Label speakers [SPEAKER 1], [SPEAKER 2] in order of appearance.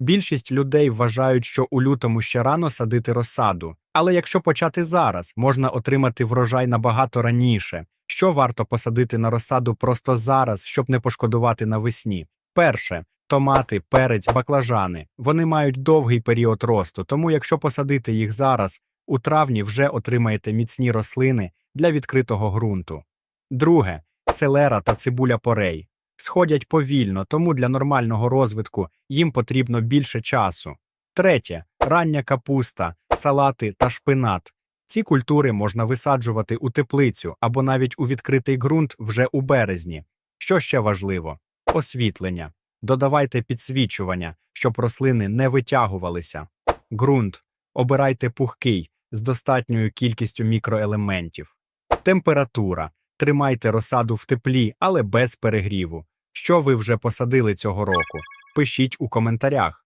[SPEAKER 1] Більшість людей вважають, що у лютому ще рано садити розсаду, але якщо почати зараз, можна отримати врожай набагато раніше. Що варто посадити на розсаду просто зараз, щоб не пошкодувати навесні? Перше томати, перець, баклажани. Вони мають довгий період росту, тому якщо посадити їх зараз, у травні вже отримаєте міцні рослини для відкритого ґрунту. Друге селера та цибуля порей. Сходять повільно, тому для нормального розвитку їм потрібно більше часу. Третє рання капуста, салати та шпинат. Ці культури можна висаджувати у теплицю або навіть у відкритий ґрунт вже у березні. Що ще важливо? Освітлення. Додавайте підсвічування, щоб рослини не витягувалися. Ґрунт. Обирайте пухкий з достатньою кількістю мікроелементів. Температура. Тримайте розсаду в теплі, але без перегріву. Що ви вже посадили цього року? Пишіть у коментарях.